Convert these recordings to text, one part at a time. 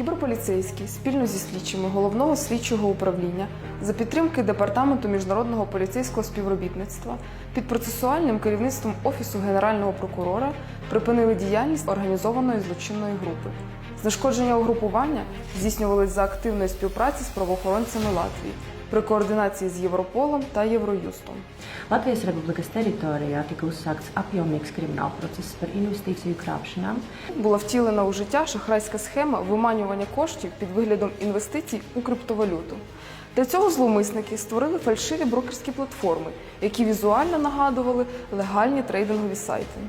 Кіберполіцейський спільно зі слідчими головного слідчого управління за підтримки департаменту міжнародного поліцейського співробітництва під процесуальним керівництвом офісу генерального прокурора припинили діяльність організованої злочинної групи. Знешкодження угрупування здійснювалися за активної співпраці з правоохоронцями Латвії координації з Європолом та Євроюстом. Latvijas Republikas teritorijā tika uzsākts apjomīgs krimināla process par investīciju krāpšanām. Була втілена у життя шахрайська схема виманювання коштів під виглядом інвестицій у криптовалюту. Для цього зловмисники створили фальшиві брокерські платформи, які візуально нагадували легальні трейдингові сайти.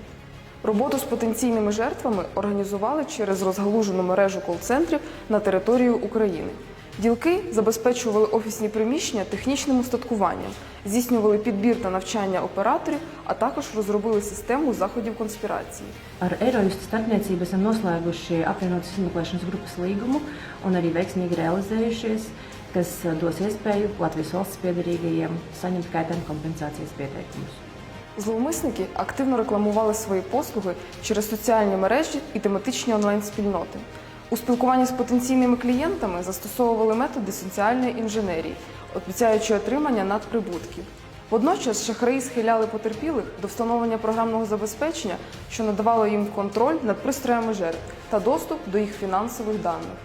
Роботу з потенційними жертвами організували через розгалужену мережу кол-центрів на територію України. Ділки забезпечували офісні приміщення технічним устаткуванням, здійснювали підбір та навчання операторів, а також розробили систему заходів конспірації. Ar Eirojustu starpniecību esam noslēguši apvienotas izmeklēšanas grupas līgumu un arī veiksmīgi realizējušies, kas eh, dos iespēju Latvijas valsts piedarīgajiem saņemt kaitējuma kompensācijas pieteikumus. Зловмисники активно рекламували свої послуги через соціальні мережі і тематичні онлайн-спільноти. У спілкуванні з потенційними клієнтами застосовували методи соціальної інженерії, обіцяючи отримання надприбутків. Водночас шахраї схиляли потерпілих до встановлення програмного забезпечення, що надавало їм контроль над пристроями жертв та доступ до їх фінансових даних.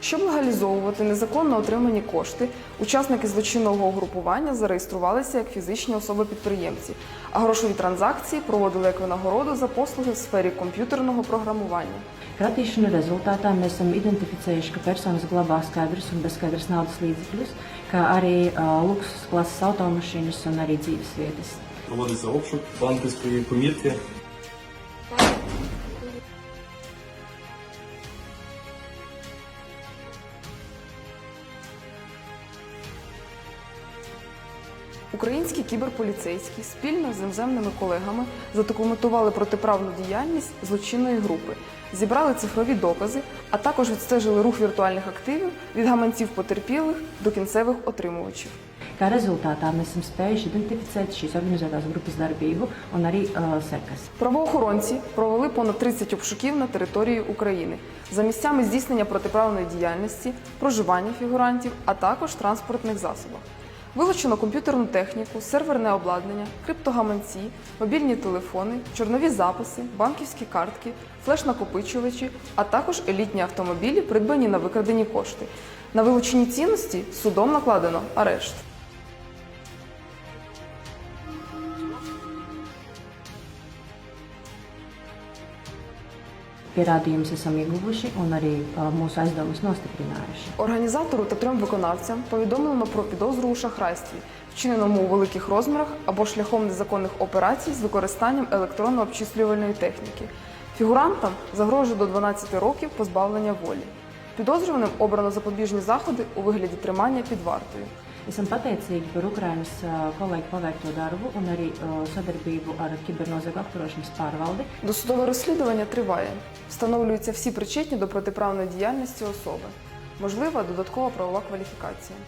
Щоб легалізовувати незаконно отримані кошти, учасники злочинного угрупування зареєструвалися як фізичні особи-підприємці, а грошові транзакції проводили як винагороду за послуги в сфері комп'ютерного програмування. Kratīšanu rezultātā mēs esam identificējuši, ka personas glabā skaidrus un bezskaidrus naudas līdzekļus, kā arī uh, luksus klases automašīnas un arī dzīves vietas. Проводиться обшук банківської комірки. Українські кіберполіцейські спільно з іноземними колегами задокументували протиправну діяльність злочинної групи, зібрали цифрові докази, а також відстежили рух віртуальних активів від гаманців потерпілих до кінцевих отримувачів. Kā rezultātā mēs esam spējuši identificēt šīs organizētās grupas darbību un arī uh, sekas. Правоохоронці провели понад 30 обшуків на території України за місцями здійснення протиправної діяльності, проживання фігурантів, а також транспортних засобах. Вилучено комп'ютерну техніку, серверне обладнання, криптогаманці, мобільні телефони, чорнові записи, банківські картки, флеш-накопичувачі, а також елітні автомобілі, придбані на викрадені кошти. На вилучені цінності судом накладено арешт. Pierādījumus esam ieguvuši un arī mūsu aizdomas nostiprinājuši. Організатору та трьом виконавцям повідомлено про підозру у шахрайстві, вчиненому у великих розмірах або шляхом незаконних операцій з використанням електронно-обчислювальної техніки. Фігурантам загрожує до 12 років позбавлення волі. Підозрюваним обрано запобіжні заходи у вигляді тримання під вартою. Esam pateicīgi par Ukrainas kolēģu paveikto darbu un arī sadarbību ar kibernozagu apkarošanas pārvaldi. Досудове розслідування триває. Встановлюються всі причетні до протиправної діяльності особи. Можлива додаткова правова кваліфікація.